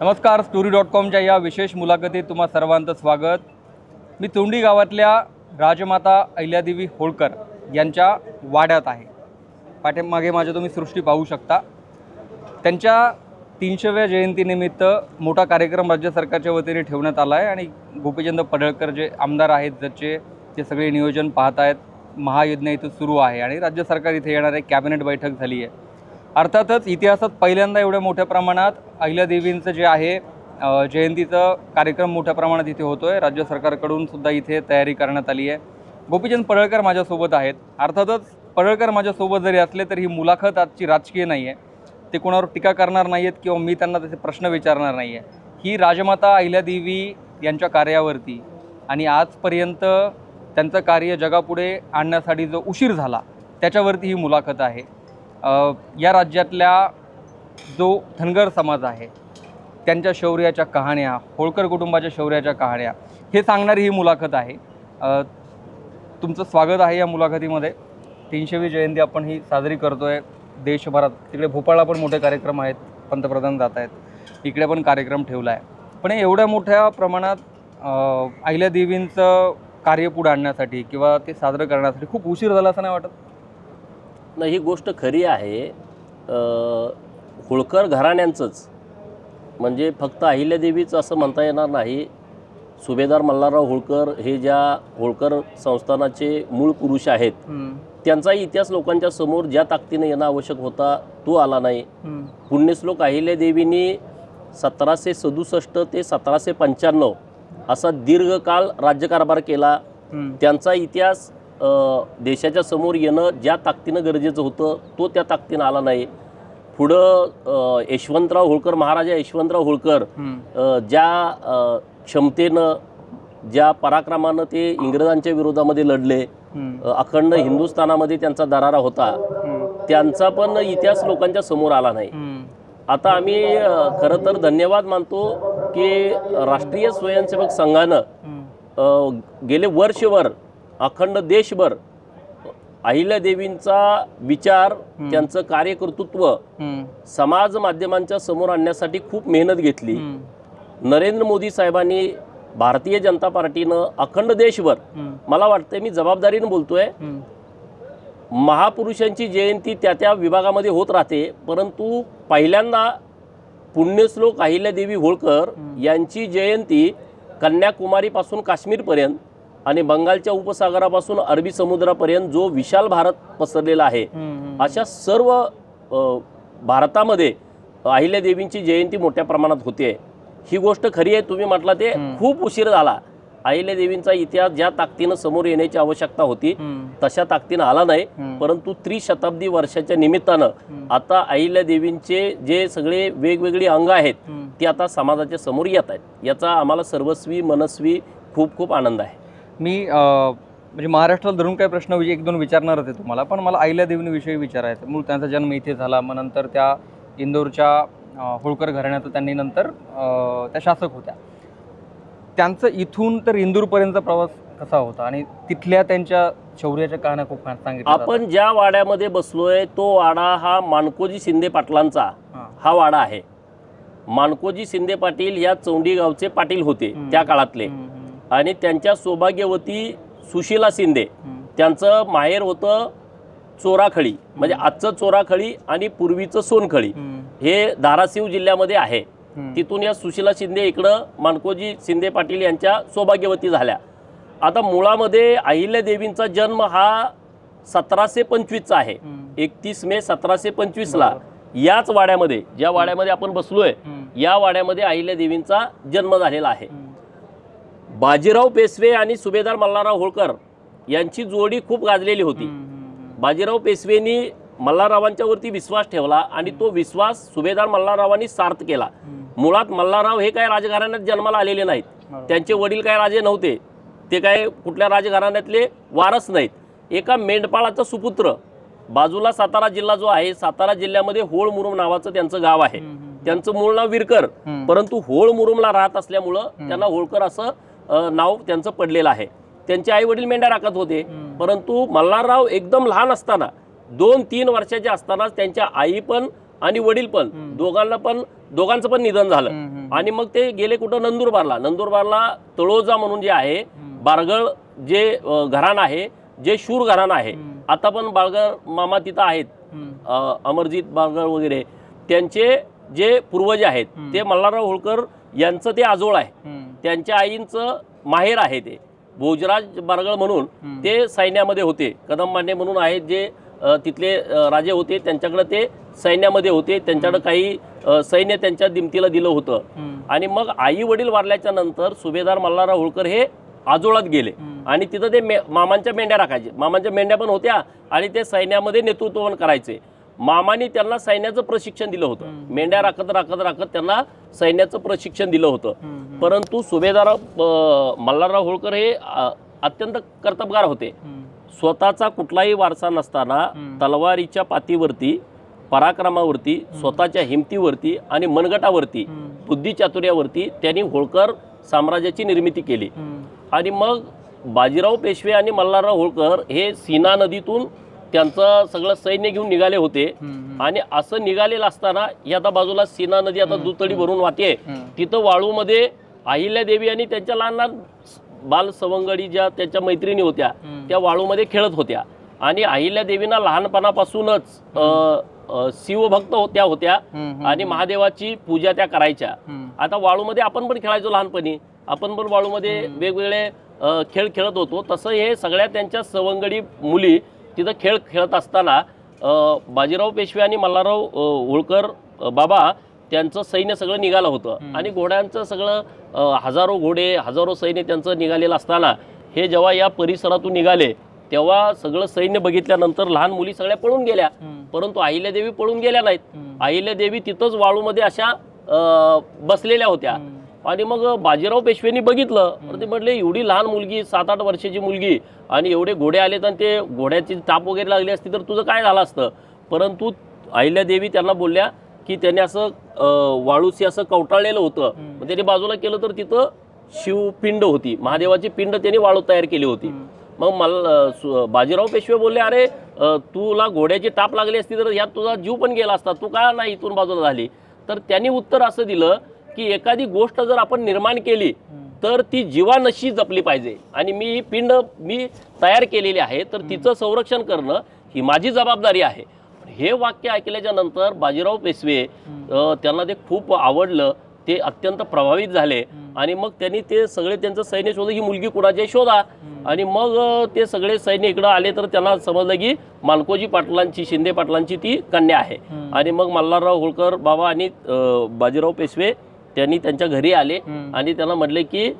नमस्कार story dot कॉमच्या या विशेष मुलाखतीत तुम्हा सर्वांचं स्वागत. मी तोंडी गावातल्या राजमाता अहिल्यादेवी होळकर यांच्या वाड्यात आहे. पाठीमागे माझ्या तुम्ही सृष्टी पाहू शकता. त्यांच्या तीनशेव्या जयंतीनिमित्त मोठा कार्यक्रम राज्य सरकारच्या वतीने ठेवण्यात आला आहे आणि गोपीचंद पडळकर जे आमदार आहेत ज्याचे ते सगळे नियोजन पाहत आहेत महायज्ञ इथं सुरू आहे आणि राज्य सरकार इथे येणार आहे कॅबिनेट बैठक झाली आहे. अर्थातच इतिहासात पहिल्यांदा एवढ्या मोठ्या प्रमाणात अहिल्यादेवींचं जे आहे जयंतीचा जयंतीचं कार्यक्रम मोठ्या प्रमाणात इथे होतो आहे राज्य सरकारकडून सुद्धा इथे तयारी करण्यात आली आहे. गोपीचंद पडळकर माझ्यासोबत आहेत. अर्थातच पडळकर माझ्यासोबत जरी असले तरी ही मुलाखत आजची राजकीय नाही आहे ते कोणावर टीका करणार नाही आहेत किंवा मी त्यांना त्याचे प्रश्न विचारणार नाही आहे ही राजमाता अहिल्यादेवी यांच्या कार्यावरती आणि आजपर्यंत त्यांचं कार्य जगापुढे आणण्यासाठी जो उशीर झाला त्याच्यावरती ही मुलाखत आहे. या राज्यातल्या जो धनगर समाज आहे त्यांच्या शौर्याच्या कहाण्या होळकर कुटुंबाच्या शौर्याच्या कहाण्या हे सांगणारी ही मुलाखत आहे. तुमचं स्वागत आहे या मुलाखतीमध्ये. तीनशेवी जयंती आपण ही साजरी करतो आहे देशभरात तिकडे भोपाळला पण मोठे कार्यक्रम आहेत पंतप्रधान जात आहेत. इकडे पण कार्यक्रम ठेवला आहे. पण एवढ्या मोठ्या प्रमाणात अहिल्यादेवींचं कार्य पुढे आणण्यासाठी किंवा ते साजरं करण्यासाठी खूप उशीर झाला असं नाही वाटत? नाही ही गोष्ट खरी आहे होळकर घराण्यांचंच. म्हणजे फक्त अहिल्यादेवीच असं म्हणता येणार नाही. सुभेदार मल्हारराव होळकर हे ज्या होळकर संस्थानाचे मूळ पुरुष आहेत त्यांचा इतिहास लोकांच्या समोर ज्या ताकदीने येणं आवश्यक होता तो आला नाही. पुण्यश्लोक अहिल्यादेवींनी सतराशे सदुसष्ट ते सतराशे पंच्याण्णव असा दीर्घकाळ राज्यकारभार केला. त्यांचा इतिहास देशाच्या समोर येणं ज्या ताकदीनं गरजेचं होतं तो त्या ताकदीनं आला नाही. पुढं यशवंतराव होळकर महाराजा यशवंतराव होळकर ज्या क्षमतेनं ज्या पराक्रमानं ते इंग्रजांच्या विरोधामध्ये लढले अखंड हिंदुस्थानामध्ये त्यांचा दरारा होता त्यांचा पण इतिहास लोकांच्या समोर आला नाही. आता आम्ही खरं तर धन्यवाद मानतो की राष्ट्रीय स्वयंसेवक संघानं गेले वर्षभर अखंड देशभर अहिल्यादेवींचा विचार त्यांचं कार्यकर्तृत्व समाज माध्यमांच्या समोर आणण्यासाठी खूप मेहनत घेतली. नरेंद्र मोदी साहेबांनी भारतीय जनता पार्टीनं अखंड देशभर मला वाटतंय मी जबाबदारीनं बोलतोय. महापुरुषांची जयंती त्या त्या विभागामध्ये होत राहते. परंतु पहिल्यांदा पुण्यश्लोक अहिल्यादेवी होळकर यांची जयंती कन्याकुमारीपासून काश्मीरपर्यंत आणि बंगालच्या उपसागरापासून अरबी समुद्रापर्यंत जो विशाल भारत पसरलेला आहे अशा सर्व भारतामध्ये अहिल्यादेवींची जयंती मोठ्या प्रमाणात होते. ही गोष्ट खरी आहे तुम्ही म्हटलं ते खूप उशीर झाला. अहिल्यादेवींचा इतिहास ज्या ताकदीनं समोर येण्याची आवश्यकता होती तशा ताकदीनं आला नाही परंतु त्रिशताब्दी वर्षाच्या निमित्तानं आता अहिल्यादेवींचे जे सगळे वेगवेगळी अंग आहेत ती आता समाजाच्या समोर येत आहेत. याचा आम्हाला सर्वस्वी मनस्वी खूप खूप आनंद आहे. मी म्हणजे महाराष्ट्राला धरून काही प्रश्न एक दोन विचारणार होते तुम्हाला पण मला अहिल्यादेवींविषयी विचारायचं मूळ त्यांचा जन्म इथे झाला मग नंतर त्या इंदोरच्या होळकर घराण्यात त्यांनी नंतर त्या शासक होत्या. त्यांचं इथून तर इंदूरपर्यंतचा प्रवास कसा होता आणि तिथल्या त्यांच्या शौर्याच्या कहाण्या खूप सांगितल्या जातात. आपण ज्या वाड्यामध्ये बसलोय तो वाडा हा मानकोजी शिंदे पाटलांचा हां. वाडा आहे. मानकोजी शिंदे पाटील या चौंडी गावचे पाटील होते त्या काळातले. आणि त्यांच्या सौभाग्यवती सुशीला शिंदे. त्यांचं माहेर होतं चोराखळी. म्हणजे आजचं चोराखळी आणि पूर्वीचं सोनखळी. हे धाराशिव जिल्ह्यामध्ये आहे. तिथून या सुशीला शिंदे इकडं मानकोजी शिंदे पाटील यांच्या सौभाग्यवती झाल्या. आता मुळामध्ये अहिल्यादेवींचा जन्म हा सतराशे पंचवीसचा आहे. एकतीस मे सतराशे पंचवीसला. याच वाड्यामध्ये ज्या वाड्यामध्ये आपण बसलोय या वाड्यामध्ये अहिल्यादेवींचा जन्म झालेला आहे. बाजीराव पेशवे आणि सुभेदार मल्हारराव होळकर यांची जोडी खूप गाजलेली होती. बाजीराव पेशवेनी मल्हाररावांच्यावरती विश्वास ठेवला आणि तो विश्वास सुभेदार मल्हाररावांनी सार्थ केला. मुळात मल्हारराव हे काय राजघराण्यात जन्माला आलेले नाहीत. त्यांचे वडील काय राजे नव्हते. ते काय कुठल्या राजघराण्यातले वारस नाहीत. एका मेंढपाळाचा सुपुत्र बाजूला सातारा जिल्हा जो आहे सातारा जिल्ह्यामध्ये होळ मुरुम नावाचं त्यांचं गाव आहे. त्यांचं मूळ नाव विरकर. परंतु होळ मुरुमला राहत असल्यामुळं त्यांना होळकर असं नाव त्यांचं पडलेलं आहे त्यांचे आई वडील मेंढ्या राखत होते परंतु मल्हारराव एकदम लहान असताना दोन तीन वर्षाचे असतानाच त्यांच्या आई पण आणि वडील पण. दोघांना पण दोघांचं पण निधन झालं. आणि मग ते गेले कुठं नंदुरबारला नंदुरबारला तळोजा म्हणून जे आहे. बारगळ जे घराणं आहे जे शूर घराणं आहे. आता पण बाळगळ मामा तिथं आहेत अमरजित बाळगळ वगैरे त्यांचे जे पूर्वज आहेत. ते मल्हारराव होळकर यांचं ते आजोळ आहे. त्यांच्या आईंचं माहेर आहे ते. भोजराज बारगळ म्हणून. ते सैन्यामध्ये होते. कदम मांडे म्हणून आहेत जे तिथले राजे होते. त्यांच्याकडे ते सैन्यामध्ये होते. त्यांच्याकडे काही सैन्य त्यांच्या दिमतीला दिलं होतं. आणि मग आई वडील वारल्याच्या नंतर सुभेदार मल्हारराव होळकर हे आजोळात गेले. आणि तिथं ते मे मामांच्या मेंढ्या राखायचे. मामांच्या मेंढ्या पण होत्या आणि ते सैन्यामध्ये नेतृत्व पण करायचे. मामाने त्यांना सैन्याचं प्रशिक्षण दिलं होतं. मेंढ्या राखत राखत राखत त्यांना सैन्याचं प्रशिक्षण दिलं होतं. परंतु सुभेदार मल्हारराव होळकर हे अत्यंत कर्तबगार होते. स्वतःचा कुठलाही वारसा नसताना. तलवारीच्या पातीवरती पराक्रमावरती स्वतःच्या हिमतीवरती आणि मनगटावरती. बुद्धिचातुर्यावरती त्यांनी होळकर साम्राज्याची निर्मिती केली. आणि मग बाजीराव पेशवे आणि मल्हारराव होळकर हे सीना नदीतून त्यांचं सगळं सैन्य घेऊन निघाले होते. आणि असं निघालेलं असताना ही आता बाजूला सीना नदी आता दुतडी भरून वाहते. तिथं वाळूमध्ये अहिल्यादेवी आणि त्यांच्या लहान लहान बाल सवंगडी ज्या त्यांच्या मैत्रिणी होत्या. त्या वाळूमध्ये खेळत होत्या आणि अहिल्यादेवींना लहानपणापासूनच अ, अ, शिवभक्त होत्या होत्या हम्म. आणि महादेवाची पूजा त्या करायच्या. आता वाळूमध्ये आपण पण खेळायचो लहानपणी आपण पण वाळूमध्ये वेगवेगळे खेळ खेळत होतो तसं हे सगळ्या त्यांच्या सवंगडी मुली तिथं खेळ खेळत असताना बाजीराव पेशवे आणि मल्हारराव होळकर बाबा त्यांचं सैन्य सगळं निघालं होतं. आणि घोड्यांचं सगळं हजारो घोडे हजारो सैन्य त्यांचं निघालेलं असताना हे जेव्हा या परिसरातून निघाले तेव्हा सगळं सैन्य बघितल्यानंतर लहान मुली सगळ्या पळून गेल्या. परंतु अहिल्यादेवी पळून गेल्या नाहीत. अहिल्यादेवी तिथंच वाळूमध्ये अशा बसलेल्या होत्या. आणि मग बाजीराव पेशवेनी बगितलं तर ते म्हटले एवढी लहान मुलगी सात आठ वर्षाची मुलगी आणि एवढे घोडे आलेत आणि ते घोड्याची ताप वगैरे लागली असती तर तुझं काय झालं असतं? परंतु अहिल्यादेवी त्यांना बोलल्या की त्याने असं अ, वाळूशी असं कवटाळलेलं होतं. मग त्याने बाजूला केलं तर तिथं शिवपिंड होती. महादेवाची पिंड त्यांनी वाळू तयार केली होती. मग मला बाजीराव पेशवे बोलले अरे तुला घोड्याची टाप लागली असती तर यात तुझा जीव पण गेला असता. तू का नाही इथून बाजूला झाली? तर त्यांनी उत्तर असं दिलं की एखादी गोष्ट जर आपण निर्माण केली. तर ती जीवानशी जपली पाहिजे आणि मी ही पिंड मी तयार केलेली आहे तर तिचं संरक्षण करणं ही माझी जबाबदारी आहे हे वाक्य ऐकल्याच्या नंतर बाजीराव पेशवे त्यांना ते खूप आवडलं ते अत्यंत प्रभावित झाले. आणि मग त्यांनी ते सगळे त्यांचं सैन्य शोध ही मुलगी कुणाची शोधा. आणि मग ते सगळे सैन्य इकडं आले तर त्यांना समजलं की मालकोजी पाटलांची शिंदे पाटलांची ती कन्या आहे. आणि मग मल्हारराव होळकर बाबा आणि बाजीराव पेशवे त्यांनी त्यांच्या घरी आले. आणि त्यांना म्हटले की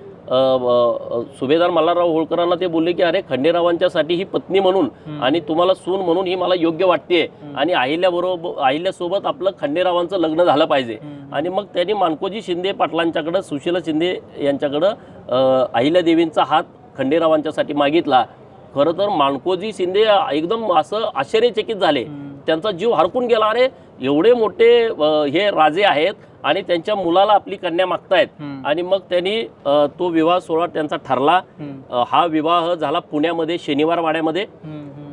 सुभेदार मल्हारराव होळकरांना ते बोलले की अरे खंडेरावांच्यासाठी ही पत्नी म्हणून. आणि तुम्हाला सून म्हणून ही मला योग्य वाटते. आणि अहिल्याबरोबर अहिल्यासोबत आपलं खंडेरावांचं लग्न झालं पाहिजे. आणि मग त्यांनी मानकोजी शिंदे पाटलांच्याकडं सुशीला शिंदे यांच्याकडं अहिल्यादेवींचा हात खंडेरावांच्यासाठी मागितला खरं तर मानकोजी शिंदे एकदम असं आश्चर्यचकित झाले. त्यांचा जीव हरकून गेला अरे एवढे मोठे हे राजे आहेत आणि त्यांच्या मुलाला आपली कन्या मागतायत. आणि मग त्यांनी तो विवाह सोहळा त्यांचा ठरला हा विवाह झाला पुण्यामध्ये शनिवार वाड्यामध्ये.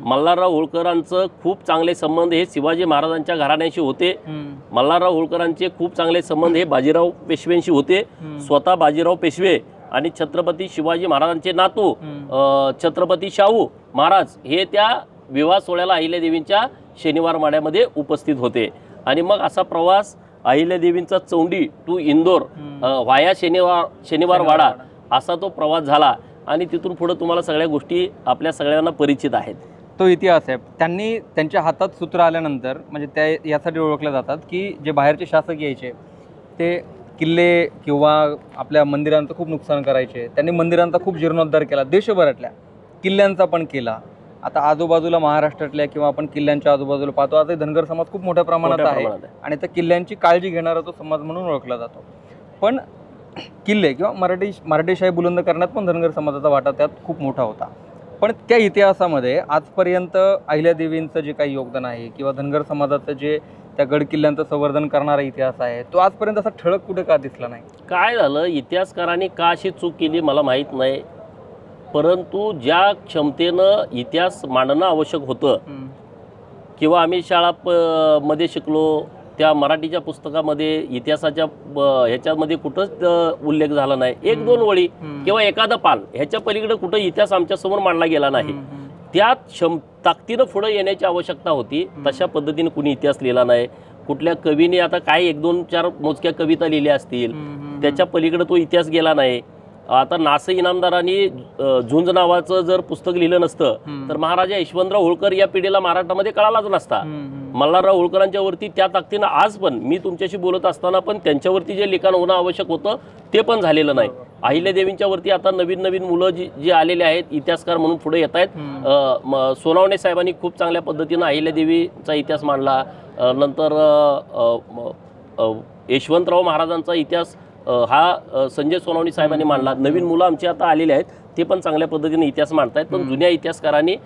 मल्हारराव होळकरांचं खूप चांगले संबंध हे शिवाजी महाराजांच्या घराण्याशी होते. मल्हारराव होळकरांचे खूप चांगले संबंध हे बाजीराव पेशवेंशी होते. स्वतः बाजीराव पेशवे आणि छत्रपती शिवाजी महाराजांचे नातू छत्रपती शाहू महाराज हे त्या विवाह सोहळ्याला अहिल्यादेवींच्या शनिवार माड्यामध्ये उपस्थित होते आणि मग असा प्रवास अहिल्यादेवींचा चौंडी टू इंदोर वाया शनिवार शनिवार वाडा. असा तो प्रवास झाला आणि तिथून पुढे तुम्हाला सगळ्या गोष्टी आपल्या सगळ्यांना परिचित आहेत. तो इतिहास आहे. त्यांनी त्यांच्या हातात सूत्र आल्यानंतर म्हणजे त्या यासाठी ओळखले जातात की जे बाहेरचे शासक यायचे ते किल्ले किंवा आपल्या मंदिरांचं खूप नुकसान करायचे. त्यांनी मंदिरांचा खूप जीर्णोद्धार केला. देशभरातल्या किल्ल्यांचा पण केला. आता आजूबाजूला महाराष्ट्रातल्या किंवा आपण किल्ल्यांच्या आजूबाजूला पाहतो. आता धनगर समाज खूप मोठ्या प्रमाणात मोठ्या आहे प्रमाणात आहे. आणि त्या किल्ल्यांची काळजी घेणारा तो समाज म्हणून ओळखला जातो. पण किल्ले किंवा मराठी मराठीशाही बुलंद करण्यात पण धनगर समाजाचा वाटा त्यात खूप मोठा होता. पण त्या इतिहासामध्ये आजपर्यंत अहिल्यादेवींचं जे काही योगदान आहे किंवा धनगर समाजाचं जे त्या गड किल्ल्यांचं संवर्धन करणारा इतिहास आहे तो आजपर्यंत असा ठळक कुठे का दिसला नाही? काय झालं? इतिहासकारांनी का अशी चूक केली मला माहीत नाही. परंतु ज्या क्षमतेनं इतिहास मांडणं आवश्यक होतं किंवा आम्ही शाळा प मध्ये शिकलो त्या मराठीच्या पुस्तकामध्ये इतिहासाच्या ह्याच्यामध्ये कुठंच उल्लेख झाला नाही. एक दोन वळी किंवा एखादं पान ह्याच्या पलीकडे कुठं इतिहास आमच्यासमोर मांडला गेला नाही. त्यात क्षम ताकदीनं पुढं येण्याची आवश्यकता होती. तशा पद्धतीने कुणी इतिहास लिहिला नाही. कुठल्या कवीने आता काय एक दोन चार मोजक्या कविता लिहिल्या असतील. त्याच्या पलीकडे तो इतिहास गेला नाही. आता नास इनामदारांनी झुंज नावाचं जर पुस्तक लिहिलं नसतं तर महाराजा यशवंतराव होळकर या पिढीला महाराष्ट्रामध्ये कळालाच नसता. मल्हारराव होळकरांच्या वरती त्या ताकदीनं आज पण मी तुमच्याशी बोलत असताना पण त्यांच्यावरती जे लिखाण होणं आवश्यक होतं ते पण झालेलं नाही. अहिल्यादेवींच्या वरती आता नवीन नवीन मुलं जी जी आलेले आहेत इतिहासकार म्हणून पुढे येत आहेत. सोनावणे साहेबांनी खूप चांगल्या पद्धतीनं अहिल्यादेवीचा इतिहास मांडला. नंतर यशवंतराव महाराजांचा इतिहास हा संजय सोनावणे साहेबांनी मांडला. नवीन मुलं आमची आता आलेली आहेत. ते पण चांगल्या पद्धतीने इतिहास मांडतायत. पण जुन्या इतिहासकारांनी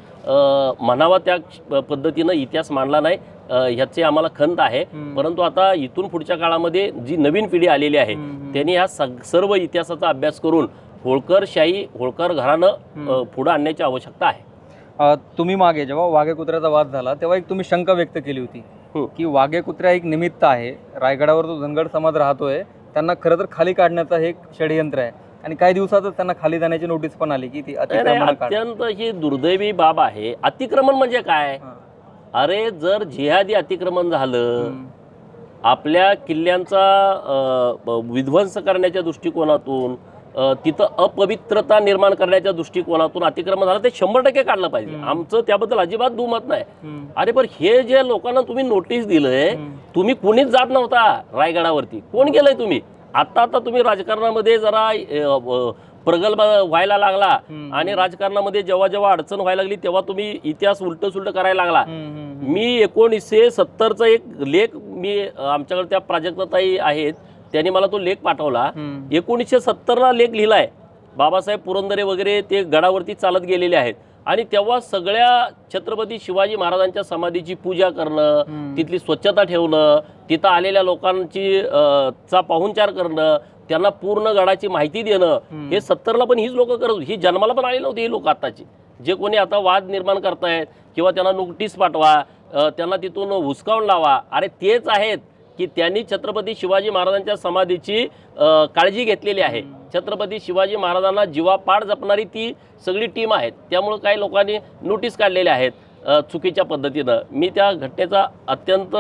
म्हणावा त्या पद्धतीनं इतिहास मांडला नाही. ह्याचे आम्हाला खंत आहे. परंतु आता इथून पुढच्या काळामध्ये जी नवीन पिढी आलेली आहे त्यांनी ह्या सर्व इतिहासाचा अभ्यास करून होळकरशाही होळकर घरानं पुढं आणण्याची आवश्यकता आहे. तुम्ही मागे जेव्हा वाघे कुत्र्याचा वाद झाला तेव्हा एक तुम्ही शंका व्यक्त केली होती हं. की वाघे कुत्र्या एक निमित्त आहे. रायगडावर जो धनगड समाज राहतोय. त्यांना खरं तर खाली काढण्याचं हे एक षडयंत्र आहे आणि काही दिवसातच त्यांना खाली जाण्याची नोटीस पण आली की ती नाही, नाही, अतिक्रमण काढ अत्यंत ही दुर्दैवी बाब आहे अतिक्रमण म्हणजे काय हां. अरे जर जिहादी अतिक्रमण झालं. आपल्या किल्ल्यांचा अ, ब- विध्वंस करण्याच्या दृष्टिकोनातून तिथं अपवित्रता निर्माण करण्याच्या दृष्टिकोनातून अतिक्रमण झालं ते शंभर टक्के काढलं पाहिजे. आमचं त्याबद्दल अजिबात दुमत नाही. अरे पण हे जे लोकांना तुम्ही नोटीस दिलंय. तुम्ही कुणीच जात नव्हता रायगडावरती. कोण गेलंय तुम्ही? आता आता तुम्ही राजकारणामध्ये जरा प्रगल्भ व्हायला लागला. आणि राजकारणामध्ये जेव्हा जेव्हा अडचण व्हायला लागली तेव्हा तुम्ही इतिहास उलट सुलट करायला लागला. मी एकोणीसशे सत्तरचा एक लेख मी आमच्याकडे त्या प्राजक्ताताई आहेत त्यांनी मला तो लेख पाठवला. एकोणीसशे सत्तरला लेख लिहिलाय. बाबासाहेब पुरंदरे वगैरे ते गडावरती चालत गेलेले आहेत. आणि तेव्हा सगळ्या छत्रपती शिवाजी महाराजांच्या समाधीची पूजा करणं. तिथली स्वच्छता ठेवणं तिथं आलेल्या लोकांची चा पाहुणचार करणं त्यांना पूर्ण गडाची माहिती देणं हे सत्तरला पण हीच लोक करत होती. ही जन्माला पण आली नव्हती ही लोक आताची जे कोणी आता वाद निर्माण करतायत किंवा त्यांना नोटीस पाठवा त्यांना तिथून हुसकावून लावा. अरे तेच आहेत. की त्यांनी छत्रपती शिवाजी महाराजांच्या समाधीची काळजी घेतलेली आहे. छत्रपती शिवाजी महाराजांना जीवापाड जपणारी ती सगळी टीम आहेत. त्यामुळं काही लोकांनी नोटीस काढलेल्या आहेत चुकीच्या पद्धतीनं. मी त्या घटनेचा अत्यंत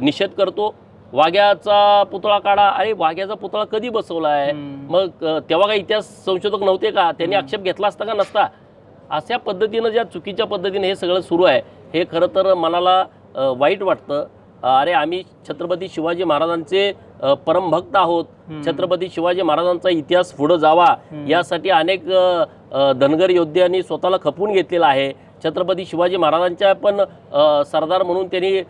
निषेध करतो. वाघ्याचा पुतळा काढा. अरे वाघ्याचा पुतळा कधी बसवला आहे. मग तेव्हा काही इतिहास संशोधक नव्हते का? त्यांनी आक्षेप घेतला असता का नसता? अशा पद्धतीनं ज्या चुकीच्या पद्धतीने हे सगळं सुरू आहे हे खरं तर मनाला वाईट वाटतं. अरे आम्ही छत्रपती शिवाजी महाराजांचे परमभक्त आहोत. छत्रपती शिवाजी महाराजांचा इतिहास पुढं जावा. यासाठी अनेक धनगर योद्ध्यांनी स्वतःला खपवून घेतलेलं आहे. छत्रपती शिवाजी महाराजांच्या पण सरदार म्हणून त्यांनी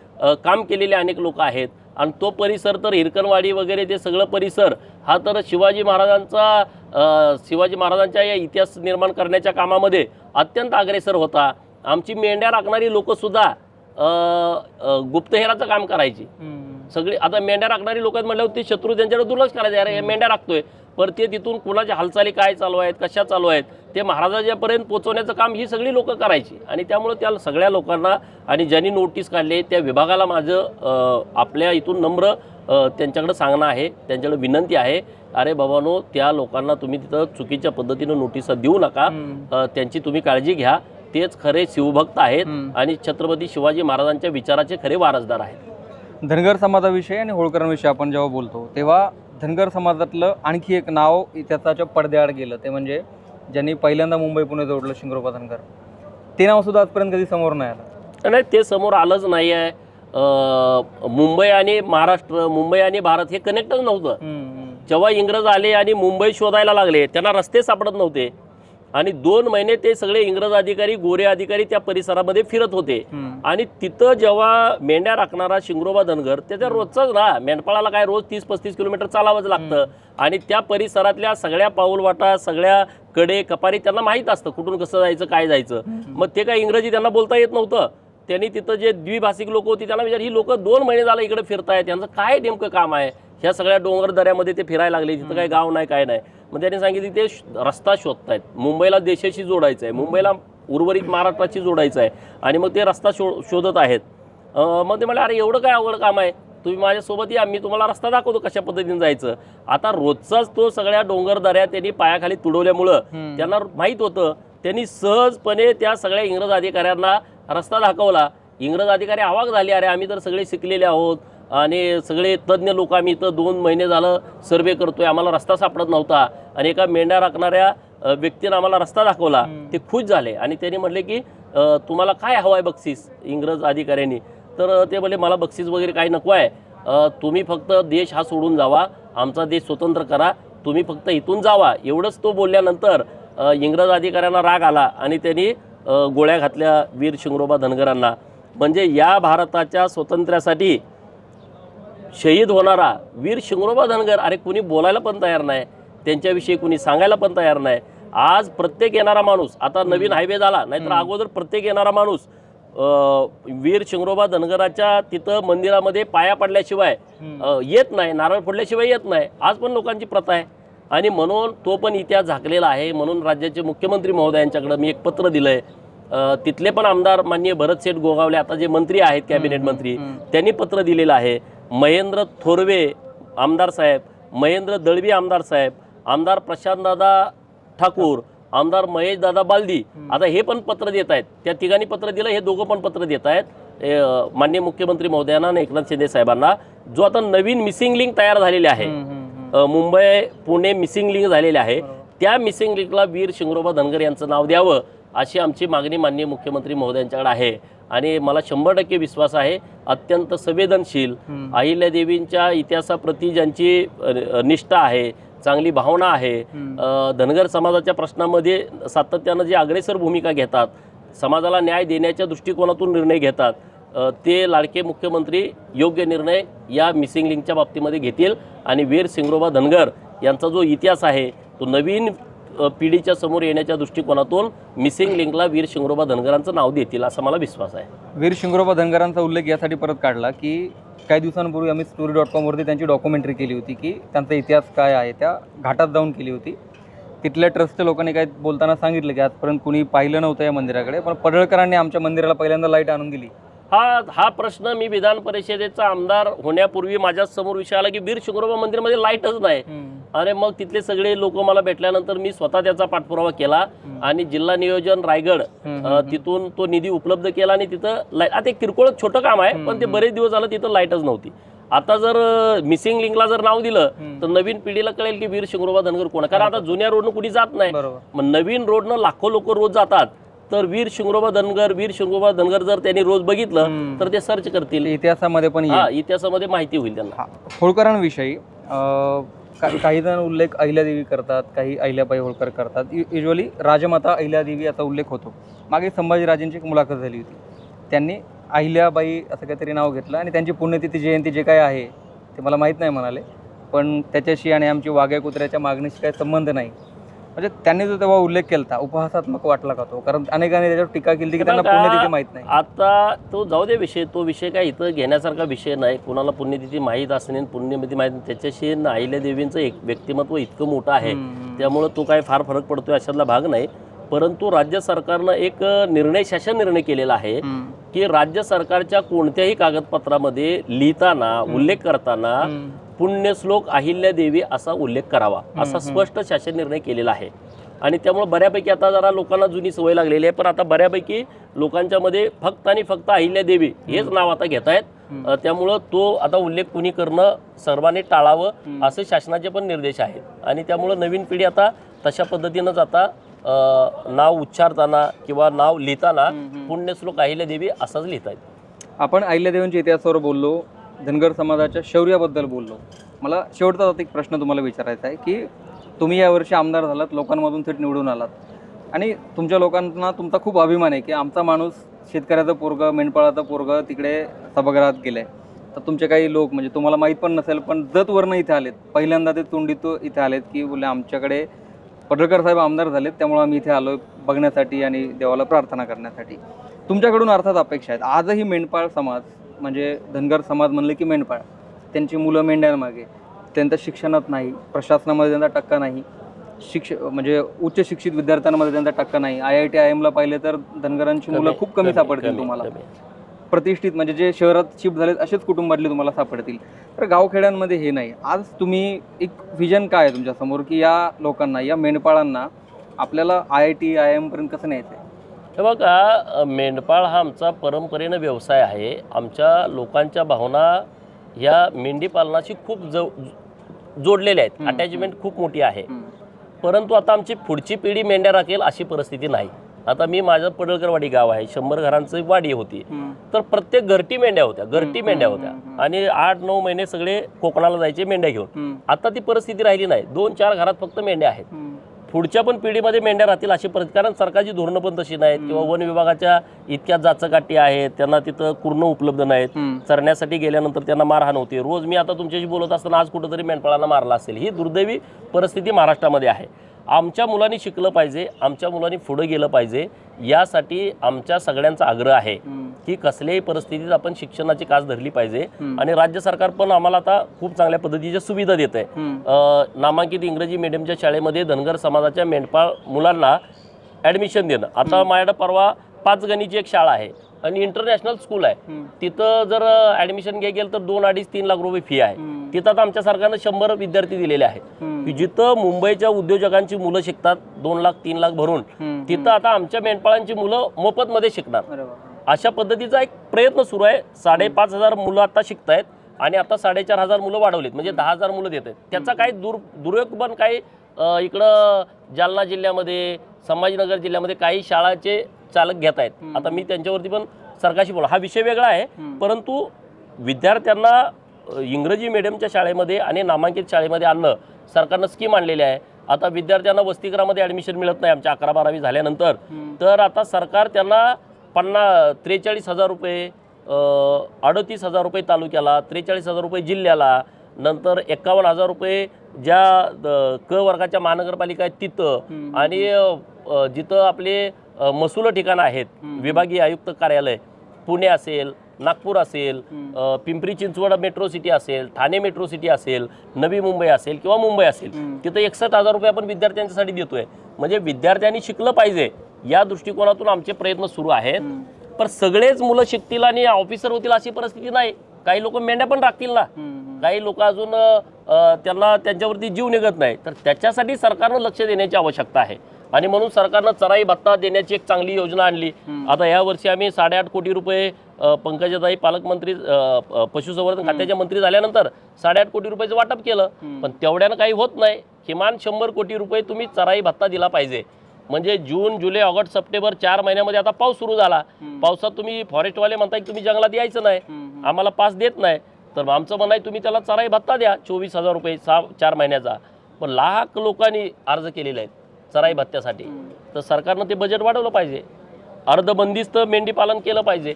काम केलेले अनेक लोक आहेत. आणि तो परिसर तर हिरकणवाडी वगैरे ते सगळं परिसर हा तर शिवाजी महाराजांचा शिवाजी महाराजांच्या या इतिहास निर्माण करण्याच्या कामामध्ये अत्यंत अग्रेसर होता. आमची मेंढ्या राखणारी लोकंसुद्धा गुप्तहेराचं काम करायची. सगळी आता मेंढ्या राखणारी लोक आहेत म्हटल्यावर ते शत्रू त्यांच्याकडे दुर्लक्ष करायचे अरे हे मेंढ्या राखतोय. पर ते तिथून कुणाच्या हालचाली काय चालू आहेत कशा चालू आहेत ते महाराजांपर्यंत पोहोचवण्याचं काम ही सगळी लोक करायची. आणि त्यामुळे त्या सगळ्या लोकांना आणि ज्यांनी नोटीस काढले त्या विभागाला माझं आपल्या इथून नम्र त्यांच्याकडे सांगणं आहे त्यांच्याकडे विनंती आहे. अरे बाबानो त्या लोकांना तुम्ही तिथं चुकीच्या पद्धतीनं नोटिसा देऊ नका. त्यांची तुम्ही काळजी घ्या. तेच खरे शिवभक्त आहेत. आणि छत्रपती शिवाजी महाराजांच्या विचाराचे खरे वारसदार आहेत. धनगर समाजाविषयी आणि होळकरांविषयी आपण जेव्हा बोलतो तेव्हा धनगर समाजातलं आणखी एक नाव इतिहासाच्या पडद्याआड गेलं. ते म्हणजे ज्यांनी पहिल्यांदा मुंबई पुणे जोडलं शिंगरोबा धनगर. ते नाव सुद्धा आजपर्यंत कधी समोर नाही आलं. नाही ते समोर आलंच नाही आहे. मुंबई आणि महाराष्ट्र मुंबई आणि भारत हे कनेक्टच नव्हतं. जेव्हा इंग्रज आले आणि मुंबई शोधायला लागले त्यांना रस्ते सापडत नव्हते. आणि दोन महिने ते सगळे इंग्रज अधिकारी गोरे अधिकारी त्या परिसरामध्ये फिरत होते. आणि तिथं जेव्हा मेंढ्या राखणारा शिंगरोबा धनगर त्याच्या रोजचाच ना मेंढपाळाला काय रोज तीस पस्तीस किलोमीटर चालावंच लागतं. आणि त्या परिसरातल्या सगळ्या पाऊलवाटा सगळ्या कडे कपारी त्यांना माहीत असतं कुठून कसं जायचं काय जायचं. मग ते काय इंग्रजी त्यांना बोलता येत नव्हतं. त्यांनी तिथं जे द्विभाषिक लोक होती त्यांना विचार ही लोक दोन महिने झालं इकडे फिरतायत त्यांचं काय नेमकं काम आहे? ह्या सगळ्या डोंगर दऱ्यामध्ये ते फिरायला लागले तिथं काही गाव नाही काय नाही. मग त्यांनी सांगितलं ते रस्ता शोधतायत. मुंबईला देशाशी जोडायचं आहे मुंबईला उर्वरित महाराष्ट्राशी जोडायचं आहे आणि मग ते रस्ता शो शोधत आहेत. मग ते म्हणाले अरे एवढं काय अवघड काम आहे? तुम्ही माझ्यासोबत या. मी तुम्हाला रस्ता दाखवतो कशा पद्धतीने जायचं. आता रोजचाच तो सगळ्या डोंगर दऱ्या त्यांनी पायाखाली तुडवल्यामुळं. त्यांना माहीत होतं. त्यांनी सहजपणे त्या सगळ्या इंग्रज अधिकाऱ्यांना रस्ता दाखवला. इंग्रज अधिकारी अवाक झाले अरे आम्ही तर सगळे शिकलेले आहोत. आणि सगळे तज्ज्ञ लोक आम्ही इथं दोन महिने झालं सर्वे करतोय. आम्हाला रस्ता सापडत नव्हता. आणि एका मेंढ्या राखणाऱ्या व्यक्तीनं आम्हाला रस्ता दाखवला. ते खुश झाले. आणि त्यांनी म्हटले की तुम्हाला काय हवं आहे बक्षीस? इंग्रज अधिकाऱ्यांनी. तर ते बोलले मला बक्षीस वगैरे काही नको आहे. तुम्ही फक्त देश हा सोडून जावा. आमचा देश स्वतंत्र करा. तुम्ही फक्त इथून जावा. एवढंच तो बोलल्यानंतर इंग्रज अधिकाऱ्यांना राग आला आणि त्यांनी गोळ्या घातल्या वीर शिंगरोबा धनगरांना. म्हणजे या भारताच्या स्वातंत्र्यासाठी शहीद होणारा वीर शिंगरोबा धनगर अरे कुणी बोलायला पण तयार नाही त्यांच्याविषयी कुणी सांगायला पण तयार नाही. आज प्रत्येक येणारा माणूस आता नवीन हायवे झाला नाहीतर अगोदर प्रत्येक येणारा माणूस वीर शिंगरोबा धनगराच्या तिथं मंदिरामध्ये पाया पडल्याशिवाय येत नाही नारळ फोडल्याशिवाय येत नाही. आज पण लोकांची प्रथा आहे. आणि म्हणून तो पण इतिहास झाकलेला आहे. म्हणून राज्याचे मुख्यमंत्री महोदयांच्याकडं मी एक पत्र दिलं आहे तिथले पण आमदार माननीय भरतशेठ गोगावले आता जे मंत्री आहेत कॅबिनेट मंत्री त्यांनी पत्र दिलेलं आहे. महेंद्र थोरवे आमदार साहेब महेंद्र दळवी आमदार साहेब आमदार प्रशांतदादा ठाकूर आमदार महेश दादा बालदी आता हे पण पत्र देत आहेत. त्या तिघांनी पत्र दिलं हे दोघं पण पत्र देत आहेत. अ, माननीय मुख्यमंत्री महोदयांना आणि एकनाथ शिंदे साहेबांना. जो आता नवीन मिसिंग लिंक तयार झालेली आहे मुंबई पुणे मिसिंग लिंक झालेले आहे. त्या मिसिंग लिंकला वीर शिंगरोबा धनगर यांचं नाव द्यावं. अशी आमची मागणी माननीय मुख्यमंत्री महोदयांच्याकडे आहे. आणि मला शंभर टक्के विश्वास आहे अत्यंत संवेदनशील अहिल्यादेवींच्या इतिहासाप्रती ज्यांची निष्ठा आहे चांगली भावना आहे धनगर समाजाच्या प्रश्नामध्ये सातत्यानं जे अग्रेसर भूमिका घेतात समाजाला न्याय देण्याच्या दृष्टिकोनातून निर्णय घेतात ते लाडके मुख्यमंत्री योग्य निर्णय या मिसिंग लिंकच्या बाबतीमध्ये घेतील. आणि वीर सिंगरोबा धनगर यांचा जो इतिहास आहे तो नवीन पिढीच्या समोर येण्याच्या दृष्टिकोनातून मिसिंग लिंकला वीर शिंगरोबा धनगरांचं नाव देतील असा मला विश्वास आहे. वीर शिंगरोबा धनगरांचा उल्लेख यासाठी परत काढला की काही दिवसांपूर्वी आम्ही स्टोरी डॉट कॉमवरती त्यांची डॉक्युमेंटरी केली होती की त्यांचा इतिहास काय आहे त्या घाटात जाऊन केली होती. तिथल्या ट्रस्टच्या लोकांनी काय बोलताना सांगितलं की आजपर्यंत कुणी पाहिलं नव्हतं या मंदिराकडे पण पडळकरांनी आमच्या मंदिराला पहिल्यांदा लाइट आणून दिली. हा हा प्रश्न मी विधान परिषदेचा आमदार होण्यापूर्वी माझ्यासमोर विषय आला की वीर शिंगरोबा मंदिरमध्ये लाईटच नाही. आणि मग तिथले सगळे लोक मला भेटल्यानंतर मी स्वतः त्याचा पाठपुरावा केला आणि जिल्हा नियोजन रायगड तिथून तो निधी उपलब्ध केला आणि तिथं लाइट आता एक किरकोळ छोटं काम आहे पण ते बरेच दिवस झालं तिथं लाईटच नव्हती. आता जर मिसिंग लिंकला जर नाव दिलं तर नवीन पिढीला कळेल की वीर शिंगरोबा धनगर कोण. कारण आता जुन्या रोडनं कुणी जात नाही. मग नवीन रोडनं लाखो लोक रोज जातात. तर वीर शिंगरोबा धनगर वीर शिंगरोबा धनगर जर त्यांनी रोज बघितलं तर ते सर्च करतील. इतिहासामध्ये पण इतिहासामध्ये माहिती होईल त्यांना. हा होळकरांविषयी काही काही जण उल्लेख अहिल्यादेवी करतात काही अहिल्याबाई होळकर करतात. युजली राजमाता अहिल्यादेवी याचा उल्लेख होतो. मागे संभाजीराजेंची एक मुलाखत झाली होती. त्यांनी अहिल्याबाई असं काहीतरी नाव घेतलं आणि त्यांची पुण्यतिथी जयंती जे काय आहे ते मला माहीत नाही म्हणाले. पण त्याच्याशी आणि आमची वाघ्या कुत्र्याच्या मागणीशी काही संबंध नाही. म्हणजे त्यांनी जो तेव्हा उल्लेख केला उपहासात्मक वाटला का तो कारण अनेकांनी त्याच्यावर टीका केली की त्यांना पुण्यतिथी माहीत नाही आता तो जाऊ दे विषय तो विषय काय इथं घेण्यासारखा विषय नाही कोणाला पुण्यतिथी माहीत असणे पुण्यतिथी माहीत नाही. त्याच्याशी अहिल्या देवींचं एक व्यक्तिमत्व इतकं मोठं आहे. त्यामुळं तो काय फार फरक पडतोय अशातला भाग नाही परंतु राज्य सरकारनं एक निर्णय शासन निर्णय केलेला आहे. की राज्य सरकारच्या कोणत्याही कागदपत्रामध्ये लिहिताना उल्लेख करताना. पुण्यश्लोक अहिल्यादेवी असा उल्लेख करावा असा स्पष्ट शासन निर्णय केलेला आहे. आणि त्यामुळे बऱ्यापैकी आता जरा लोकांना जुनी सवय लागलेली आहे पण आता बऱ्यापैकी लोकांच्या मध्ये फक्त आणि फक्त अहिल्यादेवी हेच नाव आता घेत आहेत. त्यामुळं तो आता उल्लेख कुणी करणं सर्वांनी टाळावं असे शासनाचे पण निर्देश आहेत. आणि त्यामुळं नवीन पिढी आता तशा पद्धतीनंच आता नाव उच्चारताना किंवा नाव लिहिताना पुण्यश्लोक अहिल्यादेवी असाच लिहित आहेत आपण अहिल्यादेवींच्या इतिहासावर बोललो. धनगर समाजाच्या शौर्याबद्दल बोललो. मला शेवटचा एक प्रश्न तुम्हाला विचारायचा आहे की तुम्ही यावर्षी आमदार झालात लोकांमधून थेट निवडून आलात. आणि तुमच्या लोकांना तुमचा खूप अभिमान आहे की आमचा माणूस शेतकऱ्याचं पोरगं मेंढपाळाचं पोरगं तिकडे सभागृहात गेलं आहे तर तुमचे काही लोक म्हणजे तुम्हाला माहीत पण नसेल पण जतवरनं इथे आलेत. पहिल्यांदा ते तोंडीत इथे आलेत की बोले आमच्याकडे पडळकर साहेब आमदार झालेत त्यामुळे आम्ही इथे आलो बघण्यासाठी आणि देवाला प्रार्थना करण्यासाठी. तुमच्याकडून अर्थात अपेक्षा आहेत. आजही मेंढपाळ समाज म्हणजे धनगर समाज म्हणले की मेंढपाळ. त्यांची मुलं मेंढ्यांमागे त्यांचं शिक्षणात नाही प्रशासनामध्ये त्यांचा टक्का नाही. शिक्ष म्हणजे उच्च शिक्षित विद्यार्थ्यांमध्ये त्यांचा टक्का नाही. आय आय टी आय एमला पाहिले तर धनगरांची मुलं खूप कमी सापडतील तुम्हाला. प्रतिष्ठित म्हणजे जे शहरात शिफ्ट झालेत असेच कुटुंबातले तुम्हाला सापडतील. तर गावखेड्यांमध्ये हे नाही. आज तुम्ही एक व्हिजन काय आहे तुमच्यासमोर? की या लोकांना या मेंढपाळांना आपल्याला आय आय टी आय एमपर्यंत कसं न्यायचं आहे हे बघा मेंढपाळ हा आमचा परंपरेनं व्यवसाय आहे. आमच्या लोकांच्या भावना ह्या मेंढी पालनाशी खूप जव जोडलेल्या आहेत. अटॅचमेंट खूप मोठी आहे. परंतु आता आमची पुढची पिढी मेंढ्या राखेल अशी परिस्थिती नाही. आता मी माझं पडळकरवाडी गाव आहे. शंभर घरांची वाडी होती. तर प्रत्येक घरटी मेंढ्या होत्या. घरटी मेंढ्या होत्या. आणि आठ नऊ महिने सगळे कोकणाला जायचे मेंढ्या घेऊन. आता ती परिस्थिती राहिली नाही. दोन चार घरात फक्त मेंढ्या आहेत. पुढच्या पण पिढीमध्ये मेंढ्या राहतील अशी परिस्थिती. कारण सरकारची धोरणं पण तशी नाहीत. किंवा वन विभागाच्या इतक्या जाचकाठी आहेत. त्यांना तिथं कुर्ण उपलब्ध नाहीत. चरण्यासाठी गेल्यानंतर त्यांना मारहाण होते. रोज मी आता तुमच्याशी बोलत असताना आज कुठंतरी मेंढपाळांना मारला असेल. ही दुर्दैवी परिस्थिती महाराष्ट्रामध्ये आहे. आमच्या मुलांनी शिकलं पाहिजे आमच्या मुलांनी पुढं गेलं पाहिजे यासाठी आमच्या सगळ्यांचा आग्रह आहे की कसल्याही परिस्थितीत आपण शिक्षणाची कास धरली पाहिजे आणि राज्य सरकार पण आम्हाला आता खूप चांगल्या पद्धतीच्या सुविधा देत आहे नामांकित इंग्रजी मीडियमच्या शाळेमध्ये धनगर समाजाच्या मेंढपाळ मुलांना ॲडमिशन देणं. आता माझ्याकडं परवा पाच गणीची एक शाळा आहे. आणि इंटरनॅशनल स्कूल आहे. तिथं जर ॲडमिशन घ्या गेलं तर दोन अडीच तीन लाख रुपये फी आहे. तिथं आता आमच्या सरकारनं शंभर विद्यार्थी दिलेले आहेत. की जिथं मुंबईच्या उद्योजकांची मुलं शिकतात दोन लाख तीन लाख भरून तिथं आता आमच्या मेंढपाळांची मुलं मोफतमध्ये शिकणार. अशा पद्धतीचा एक प्रयत्न सुरू आहे. साडेपाच हजार मुलं आता शिकत आहेत आणि आता साडेचार हजार मुलं वाढवलीत. म्हणजे दहा हजार मुलं देत आहेत. त्याचा काही दुर दुर्योग पण काही इकडं जालना जिल्ह्यामध्ये संभाजीनगर जिल्ह्यामध्ये काही शाळाचे चालक घेत आहेत. आता मी त्यांच्यावरती पण सरकारशी बोला हा विषय वेगळा आहे परंतु विद्यार्थ्यांना इंग्रजी मीडियमच्या शाळेमध्ये आणि नामांकित शाळेमध्ये आणणं सरकारनं स्कीम आणलेली आहे. आता विद्यार्थ्यांना वसतिगृहामध्ये ॲडमिशन मिळत नाही आमच्या अकरा बारावी झाल्यानंतर. तर आता सरकार त्यांना पन्ना त्रेचाळीस हजार रुपये अडतीस हजार रुपये तालुक्याला त्रेचाळीस हजार रुपये जिल्ह्याला नंतर एकावन्न हजार रुपये ज्या क वर्गाच्या महानगरपालिका आहेत तिथं. आणि जिथं आपले मसुलं ठिकाणं आहेत. विभागीय आयुक्त कार्यालय पुणे असेल नागपूर असेल पिंपरी चिंचवड मेट्रो सिटी असेल ठाणे मेट्रो सिटी असेल नवी मुंबई असेल किंवा मुंबई असेल तिथं एकसष्ट हजार रुपये आपण विद्यार्थ्यांच्यासाठी देतोय. म्हणजे विद्यार्थ्यांनी शिकलं पाहिजे. या दृष्टिकोनातून आमचे प्रयत्न सुरू आहेत. पण सगळेच मुलं शिकतील आणि ऑफिसर होतील अशी परिस्थिती नाही. काही लोक मेंढ्या पण राखतील ना. काही लोक अजून त्यांना त्यांच्यावरती जीव निघत नाही. तर त्याच्यासाठी सरकारनं लक्ष देण्याची आवश्यकता आहे. आणि म्हणून सरकारनं चराई भत्ता देण्याची एक चांगली योजना आणली. आता या वर्षी आम्ही साडेआठ कोटी रुपये पंकजाताई पालकमंत्री पशुसंवर्धन खात्याच्या मंत्री झाल्यानंतर साडेआठ कोटी रुपयाचं वाटप केलं. पण तेवढ्यानं काही होत नाही. किमान शंभर कोटी रुपये तुम्ही चराई भत्ता दिला पाहिजे. म्हणजे जून जुलै ऑगस्ट सप्टेंबर चार महिन्यामध्ये आता पाऊस सुरू झाला. पावसात तुम्ही फॉरेस्टवाले म्हणताय की तुम्ही जंगलात यायचं नाही. आम्हाला पास देत नाही. तर आमचं म्हणणं आहे तुम्ही त्याला चराई भत्ता द्या. चोवीस हजार रुपये सहा चार महिन्याचा. पण लाख लोकांनी अर्ज केलेले आहेत. चराई भत्त्यासाठी. तर सरकारनं ते बजेट वाढवलं पाहिजे. अर्धबंदिस्त मेंढी पालन केलं पाहिजे.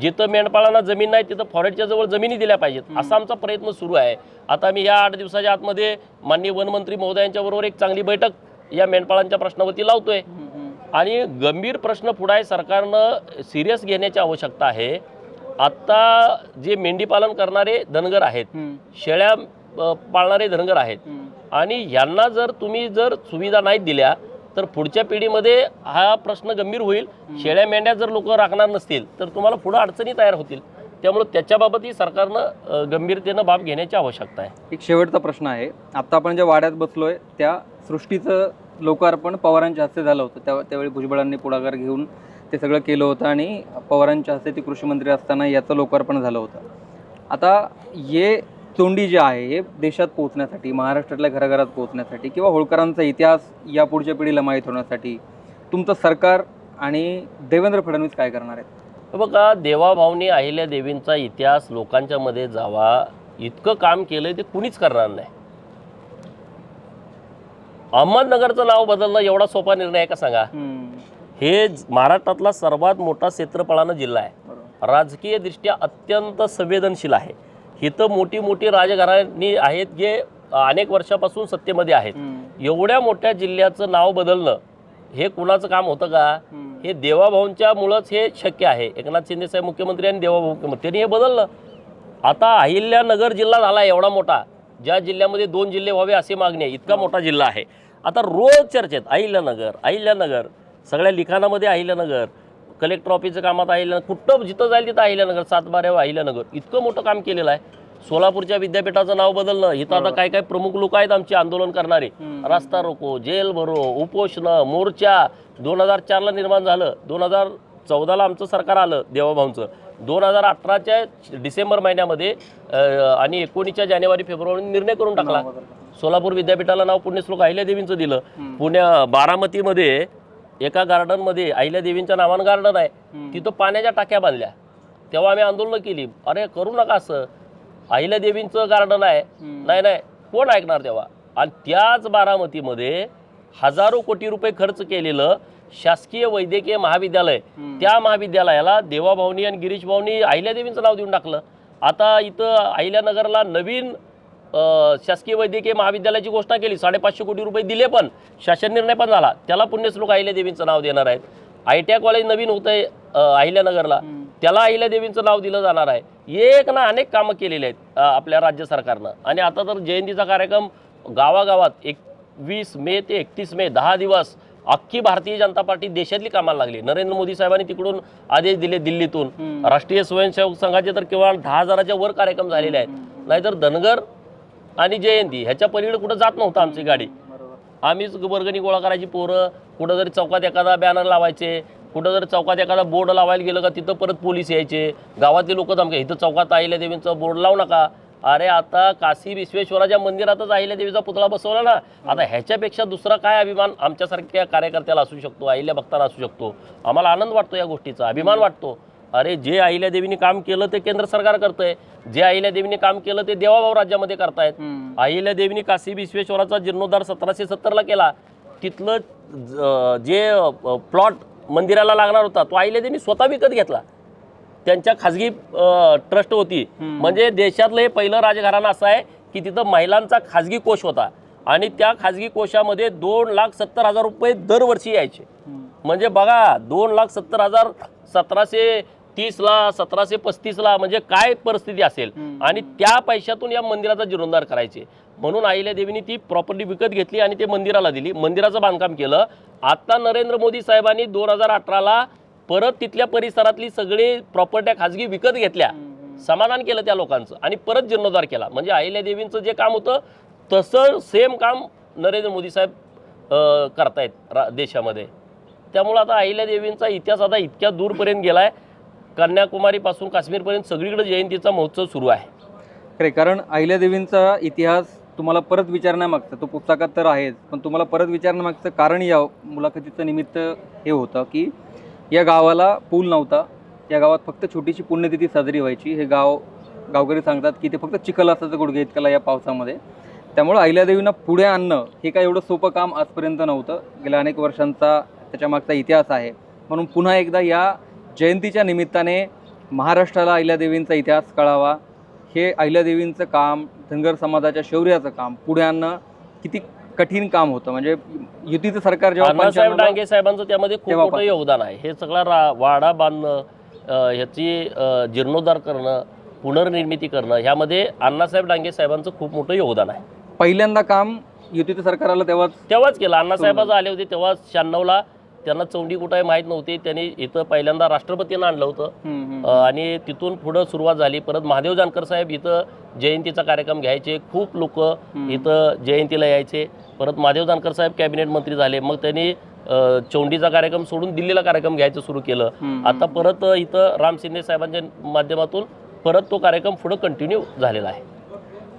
जिथं मेंढपाळांना जमीन नाही तिथं फॉरेस्टच्या जवळ जमिनी दिल्या पाहिजेत. असा आमचा प्रयत्न सुरू आहे. आता मी या आठ दिवसाच्या आतमध्ये माननीय वनमंत्री महोदयांच्या बरोबर एक चांगली बैठक या मेंढपाळांच्या प्रश्नावरती लावतोय. आणि गंभीर प्रश्न पुढे आहे सरकारनं सिरियस घेण्याची आवश्यकता आहे. आत्ता जे मेंढी पालन करणारे धनगर आहेत शेळ्या पाळणारे धनगर आहेत आणि यांना जर तुम्ही जर सुविधा नाही दिल्या तर पुढच्या पिढीमध्ये हा प्रश्न गंभीर होईल. शेळ्या मेंढ्या जर लोक राखणार नसतील तर तुम्हाला पुढं अडचणी तयार होतील. त्यामुळे त्याच्याबाबतही सरकारनं गंभीरतेनं बाब घेण्याची आवश्यकता आहे. एक शेवटचा प्रश्न आहे. आता आपण ज्या वाड्यात बसलोय त्या सृष्टीचं लोकार्पण पवारांच्या हस्ते झालं होतं. त्या त्यावेळी भुजबळांनी पुढाकार घेऊन ते सगळं केलं होतं आणि पवारांच्या हस्ते ते कृषी मंत्री असताना याचं लोकार्पण झालं होतं. आता हे तोंडी जे आहे हे देशात पोहोचण्यासाठी महाराष्ट्रातल्या घराघरात पोहोचण्यासाठी किंवा होळकरांचा इतिहास या पुढच्या पिढीला माहीत होण्यासाठी तुमचं सरकार आणि देवेंद्र फडणवीस काय करणार आहेत? बघा देवाभावनी अहिल्या देवींचा इतिहास लोकांच्या मध्ये जावा इतकं काम केलंय ते कुणीच करणार नाही. अहमदनगरचं नाव बदलणं एवढा सोपा निर्णय आहे का सांगा? हे महाराष्ट्रातला सर्वात मोठा क्षेत्रफळानं जिल्हा आहे. राजकीय दृष्ट्या अत्यंत संवेदनशील आहे. इथं मोठी मोठी राजघराणी आहेत जे अनेक वर्षापासून सत्तेमध्ये आहेत. एवढ्या मोठ्या जिल्ह्याचं नाव बदलणं हे कुणाचं काम होतं का? हे देवाभाऊंच्या मुळंच हे शक्य आहे. एकनाथ शिंदे साहेब मुख्यमंत्री आणि देवाभाऊ मुख्यमंत्री. त्यांनी हे बदललं. आता अहिल्यानगर जिल्हा झाला एवढा मोठा. ज्या जिल्ह्यामध्ये दोन जिल्हे व्हावे अशी मागणी आहे. इतका मोठा जिल्हा आहे. आता रोज चर्चेत अहिल्यानगर अहिल्यानगर. सगळ्या लिखाणामध्ये अहिल्यानगर. कलेक्टर ऑफिसच्या कामात अहिल्यानगर कुठं जिथं जाईल तिथं अहिल्यानगर सातबाऱ्या अहिल्यानगर. इतकं मोठं काम केलेलं आहे. सोलापूरच्या विद्यापीठाचं नाव बदलणं इथं आता काय काय प्रमुख लोक आहेत आमचे आंदोलन करणारे. रस्ता रोको जेल भरो उपोषणं मोर्चा. दोन हजार चारला निर्माण झालं. दोन हजार चौदाला आमचं सरकार आलं देवाभाऊंचं. दोन हजार अठराच्या डिसेंबर महिन्यामध्ये आणि एकोणीसच्या जानेवारी फेब्रुवारी निर्णय करून टाकला. सोलापूर विद्यापीठाला नाव पुण्यश्लोक अहिल्यादेवींचं दिलं. पुण्या बारामतीमध्ये एका गार्डनमध्ये अहिल्यादेवींच्या नावानं गार्डन आहे. तिथं पाण्याच्या टाक्या बांधल्या. तेव्हा आम्ही आंदोलनं केली. अरे करू नका असं. अहिल्यादेवींचं गार्डन आहे. नाही नाही. कोण ऐकणार तेव्हा? आणि त्याच बारामतीमध्ये हजारो कोटी रुपये खर्च केलेलं शासकीय वैद्यकीय महाविद्यालय. त्या महाविद्यालयाला देवाभाऊनी आणि गिरीश भाऊनी अहिल्यादेवींचं नाव देऊन टाकलं. आता इथं अहिल्यानगरला नवीन शासकीय वैद्यकीय महाविद्यालयाची घोषणा केली. साडेपाचशे कोटी रुपये दिले पण शासन निर्णय पण झाला. त्याला पुण्यश्लोक अहिल्यादेवींचं नाव देणार आहेत. आय टी आय कॉलेज नवीन होतं आहे अहिल्यानगरला. त्याला अहिल्यादेवींचं नाव दिलं जाणार आहे. एक ना अनेक कामं केलेली आहेत आपल्या राज्य सरकारनं. आणि आता तर जयंतीचा कार्यक्रम गावागावात एक वीस मे ते एकतीस मे दहा दिवस अख्खी भारतीय जनता पार्टी देशातली कामाला लागली. नरेंद्र मोदी साहेबांनी तिकडून आदेश दिले दिल्लीतून. राष्ट्रीय स्वयंसेवक संघाचे तर केवळ दहा हजाराच्या वर कार्यक्रम झालेले आहेत. नाहीतर धनगर आणि जयंती ह्याच्या पलीकडे कुठं जात नव्हतं आमची गाडी. आम्हीच वर्गणी गोळा करायची पोरं कुठं जरी चौकात एखादा बॅनर लावायचे कुठं जरी चौकात एखादा बोर्ड लावायला गेलं का तिथं परत पोलीस यायचे. गावातले लोक धमके इथं चौकात अहिल्या देवींचा बोर्ड लावू नका. अरे आता काशी विश्वेश्वराच्या मंदिरातच अहिल्या देवीचा पुतळा बसवला ना. आता ह्याच्यापेक्षा दुसरा काय अभिमान आमच्यासारख्या कार्यकर्त्याला असू शकतो अहिल्या भक्ताला असू शकतो? आम्हाला आनंद वाटतो या गोष्टीचा अभिमान वाटतो. अरे जे अहिल्यादेवीने काम केलं ते केंद्र सरकार करतंय. जे अहिल्यादेवीने काम केलं ते देवाभाऊ राज्यामध्ये करतायत. अहिल्यादेवीने काशी विश्वेश्वराचा जीर्णोद्धार सतराशे सत्तरला केला. तिथलं ज- प्लॉट मंदिराला लागणार होता तो अहिल्यादेवीने स्वतः विकत घेतला. त्यांच्या खाजगी ट्रस्ट होती. म्हणजे देशातलं हे पहिलं राजघराणं असं आहे की तिथं महिलांचा खाजगी कोष होता. आणि त्या खाजगी कोशामध्ये दोन लाख सत्तर हजार रुपये दरवर्षी यायचे. म्हणजे बघा दोन लाख सत्तर हजार सतराशे तीसला सतराशे पस्तीसला म्हणजे काय परिस्थिती असेल? आणि त्या पैशातून या मंदिराचा जीर्णोद्धार करायचे. म्हणून अहिल्या देवीने ती प्रॉपर्टी विकत घेतली आणि ते मंदिराला दिली. मंदिराचं बांधकाम केलं. आता नरेंद्र मोदी साहेबांनी दोन हजार अठराला परत तिथल्या परिसरातली सगळी प्रॉपर्ट्या खाजगी विकत घेतल्या. समाधान केलं त्या लोकांचं आणि परत जीर्णोद्धार केला. म्हणजे अहिल्या देवींचं जे काम होतं तसं सेम काम नरेंद्र मोदी साहेब करतायत रा देशामध्ये. त्यामुळं आता अहिल्या देवींचा इतिहास आता इतक्या दूरपर्यंत गेला आहे कन्याकुमारीपासून काश्मीरपर्यंत सगळीकडे जयंतीचा महोत्सव सुरू आहे. खरे कारण अहिल्यादेवींचा इतिहास तुम्हाला परत विचारण्यामागचं तो पुस्तकात तर आहेच पण तुम्हाला परत विचारण्यामागचं कारण या मुलाखतीचं निमित्त हे होतं की या गावाला पूल नव्हता. या गावात फक्त छोटीशी पुण्यतिथी साजरी व्हायची. हे गाव गावकरी सांगतात की ते फक्त चिखल असायचं गुडघे इतकला या पावसामध्ये. त्यामुळं अहिल्यादेवींना पुढे आणणं हे काय एवढं सोपं काम आजपर्यंत नव्हतं. गेल्या अनेक वर्षांचा त्याच्यामागचा इतिहास आहे. म्हणून पुन्हा एकदा या जयंतीच्या निमित्ताने महाराष्ट्राला अहिल्यादेवींचा इतिहास कळावा. हे अहिल्यादेवींचं काम धनगर समाजाच्या शौर्याचं काम पुढे आणणं किती कठीण काम होतं. म्हणजे युतीचं सरकार जेव्हा अण्णासाहेब 95 ला- डांगे साहेबांचं त्यामध्ये खूप मोठं. योगदान आहे. हे सगळा रा वाडा बांधणं ह्याची जीर्णोद्धार करणं पुनर्निर्मिती करणं ह्यामध्ये अण्णासाहेब डांगे साहेबांचं खूप मोठं योगदान आहे. पहिल्यांदा काम युतीचं सरकार आलं तेव्हाच तेव्हाच केलं. अण्णासाहेबाचं आले होते तेव्हा शहाण्णवला त्यांना चौंडी कुठं आहे माहीत नव्हती. त्यांनी इथं पहिल्यांदा राष्ट्रपतींना आणलं होतं. आणि तिथून पुढं सुरुवात झाली. परत महादेव जानकर साहेब इथं जयंतीचा कार्यक्रम घ्यायचे. खूप लोक इथं जयंतीला यायचे. परत महादेव जानकर साहेब कॅबिनेट मंत्री झाले. मग त्यांनी चौंडीचा कार्यक्रम सोडून दिल्लीला कार्यक्रम घ्यायचं सुरू केलं. आता परत इथं राम शिंदे साहेबांच्या माध्यमातून परत तो कार्यक्रम पुढं कंटिन्यू झालेला आहे.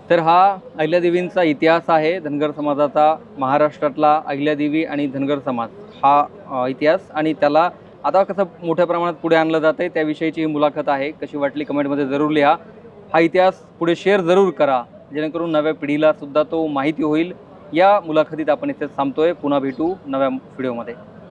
तर हा अहिल्यादेवींचा इतिहास आहे धनगर समाजाचा महाराष्ट्रातला अहिल्यादेवी आणि धनगर समाज हा इतिहास. आणि त्याला आता कसं मोठ्या प्रमाणात पुढे आणलं जात आहे त्याविषयीची ही मुलाखत आहे. कशी वाटली कमेंटमध्ये जरूर लिहा. हा इतिहास पुढे शेअर जरूर करा. जेणेकरून नव्या पिढीला सुद्धा तो माहिती होईल. या मुलाखतीत आपण इथे थांबतोय. पुन्हा भेटू नव्या व्हिडिओमध्ये